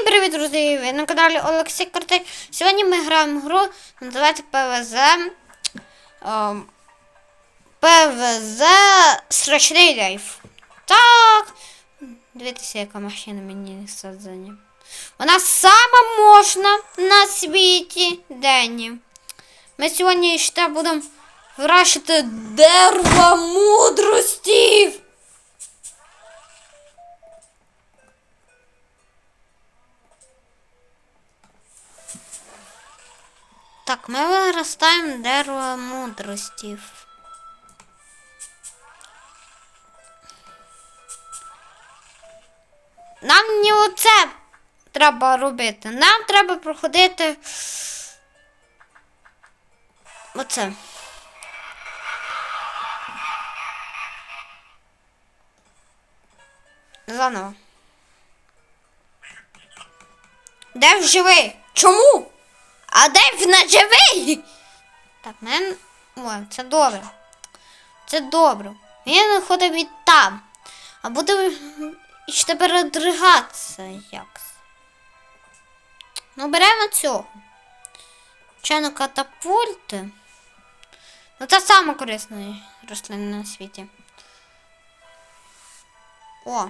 Всім привіт, друзі! Ви на каналі Олексій Картель. Сьогодні ми граємо гру, називається ПВЗ. Ем, ПВЗ Страшний лайф. Так. Дивіться, яка машина мені садження. Вона сама можна на світі Денні. Ми сьогодні ще будемо вирощувати дерево мудрості. Ми виростаємо дерево мудрості. Нам не оце треба робити. Нам треба проходити. Оце. Заново. Де живий? Чому? А де не живий? Так, мен. Ой, це добре. Це добре. Він ходить від там. А буде ще передригатися якось. Ну, беремо цього. Чайно катапульти. Ну, це саме корисна рослина на світі. О!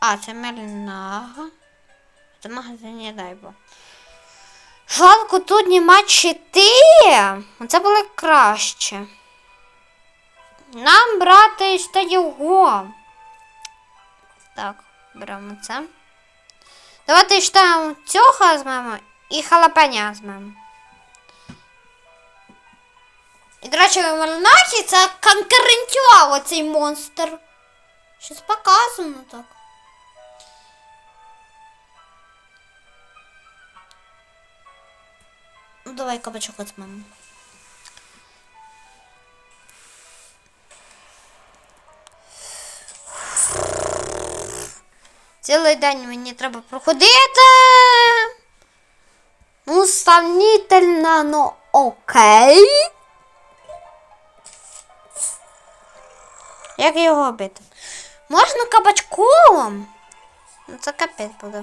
А, це мельнага. Це магазині дай бо. Жалко, тут нема чити. Це було краще. Нам брати ще його. Так, беремо це. Давайте ще цього візьмемо і халапеня візьмемо. І, до речі, в це конкурентюа оцей монстр. Щось показано так. Давай кабачок візьмемо. Цілий день мені треба проходити. Ну, сомнительно, ну окей. Як його бити? Можна кабачком? Ну, це капець буде.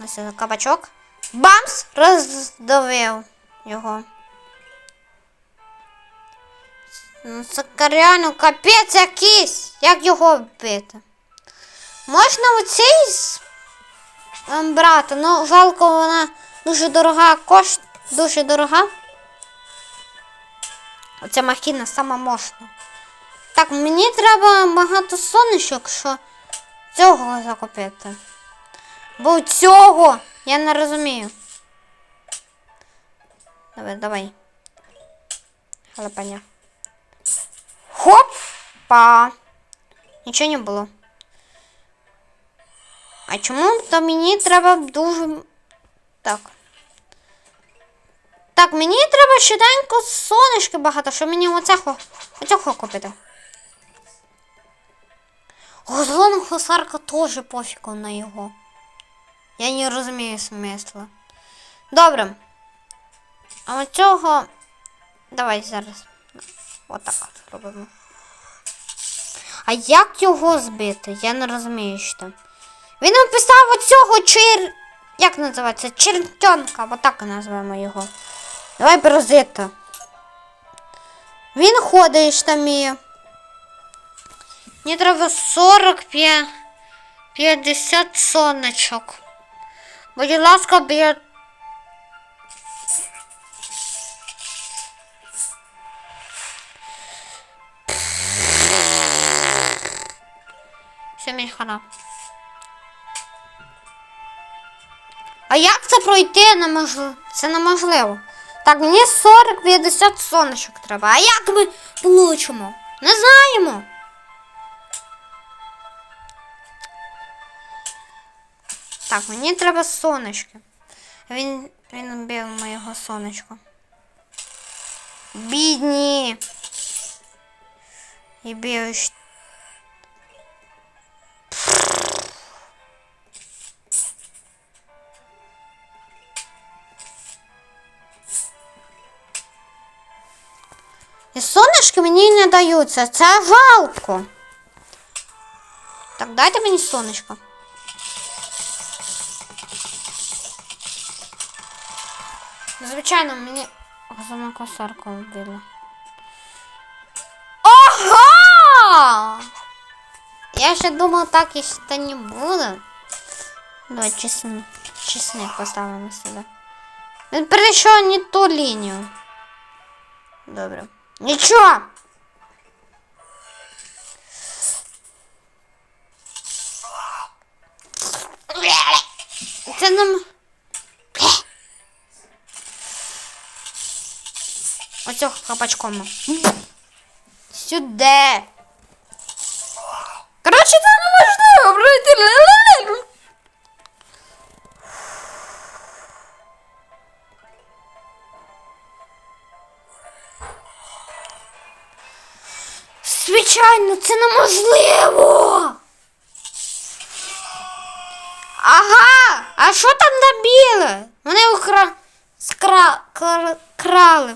Ось кабачок. Бамс! Роздавив його. Ну, це реально капець якийсь. Як його бити? Можна оцей з- ем, брати, ну жалко вона дуже дорога, кошт дуже дорога. Оця махіна сама можна. Так, мені треба багато сонечок, що цього закупити. Бо цього я не розумію. Давай, давай. Халапаня. Хопа! Нічого не було. А чому то мені треба дуже. Так. Так, мені треба щоденько сонечки багато, щоб мені оцього, оцього купити. Голона хосарка теж пофігу на його. Я не розумію смисла. Добре. А оцього. Давай зараз. Отак от робимо. А як його збити? Я не розумію, що там. Він написав оцього чир. Як називається? Чертенка, або так назвемо його. Давай паразита. Він ходить там і. Мені треба 45 50 сонечок. Будь ласка, б'є. Все, мені хана. А як це пройти? Це неможливо. Так, мені 40-50 сонечок треба. А як ми получимо? Не знаємо. Так, мені треба сонечки. Він він бив моєго сонечко. Бідні. І бив. І сонечки мені не даються. Це жалко. Так, дайте мені сонечко. Звичайно, мені газовна косарка вбила. Ага! Я ще думав, так і ще не буде. Давай чесник, чесник поставимо сюди. Він перейшов не ту лінію. Добре. Нічого! Оцього капачком. Сюди. Коротше, це неможливо пройти. Звичайно, це неможливо. Ага, а що там на біле? Вони укра... скра... крали.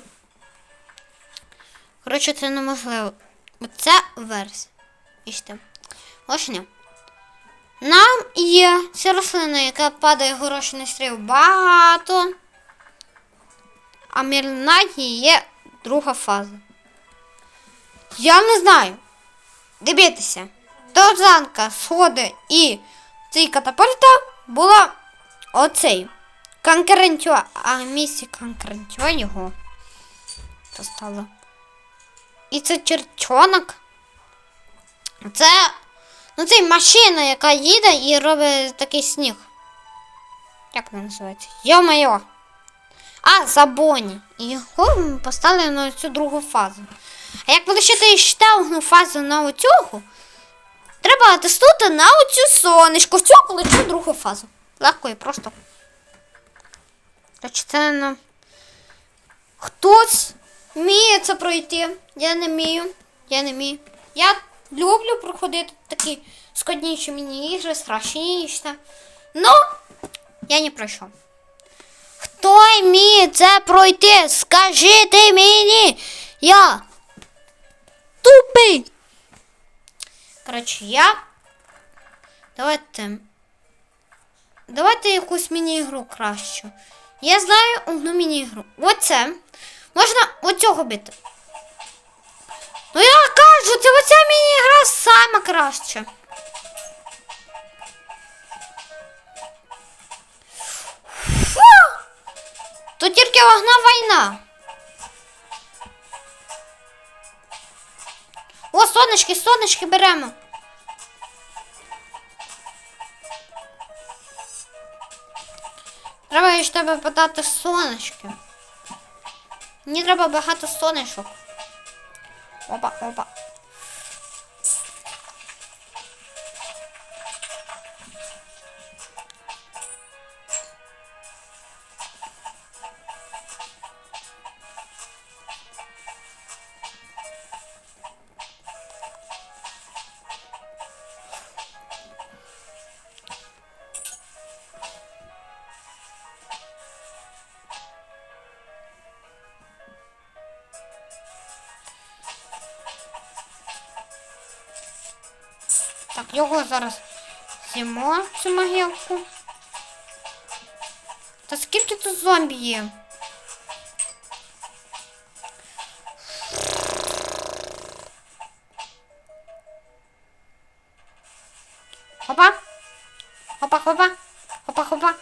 Коротше, це неможливо. Оце версія. Іще. Ось не. Нам є ця рослина, яка падає горошиний стріл багато. А мірнаті є друга фаза. Я не знаю. Дивіться. Торзанка, сходи і цей катапульта була оцей. Конкурентьо, а місці конкурентьо його стало. І це черчонок. Це ну, це машина, яка їде і робить такий сніг. Як вона називається? Йо-майо. А, Забоні. І його поставили на цю другу фазу. А як полишити ще одну фазу на оцього, треба тестувати на оцю сонечко. Цю полечу другу фазу. Легко і просто. Речі, це на... Хтось вміє це пройти. Я не вмію. Я не вмію. Я люблю проходити такі складніші міні-ігри, страшніші. Ну, я не пройшов. Хто вміє це пройти? Скажіть мені. Я тупий. Коротше, я. Давайте. Давайте якусь міні-ігру кращу. Я знаю одну міні-ігру. Оце. Можна оцього бити. Ну я кажу, це оця міні-гра сама краща. Фу! Тут тільки вогна війна. О, сонечки, сонечки беремо. Треба ж тебе подати сонечки. Мені треба багато сонечок. Опа, опа. Так, його зараз з'їмо, цю могилку. Та скільки тут зомбі є? Опа. Опа, хопа. Опа, хопа.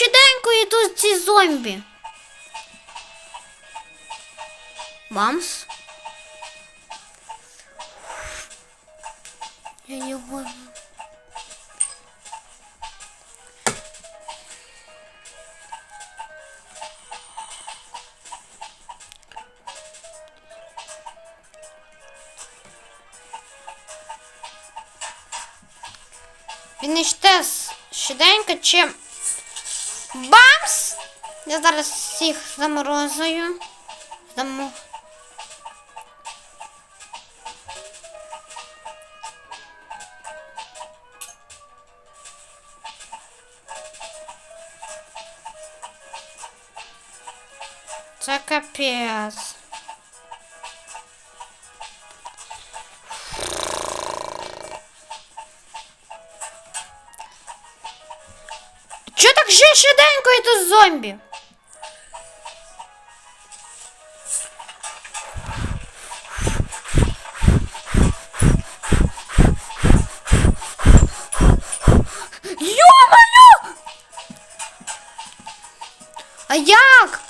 Щеденько йдуть ці зомбі? Бамс. Я не можу. Він іще щеденько, чим Бамс! Я зараз всіх заморозую. Замо... Це капець. Швиденько і тут зомбі? Ё-моё! А як?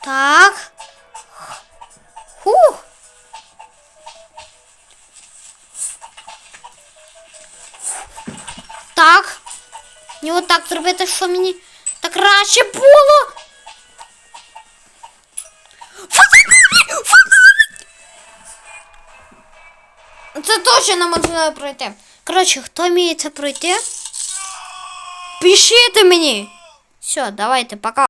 Так. Хух. Так. І отак зробити, що мені так краще було. Фотографії! Фотографії! Це точно неможливо пройти. Коротше, хто вміє це пройти? Пишіть мені. Все, давайте, пока.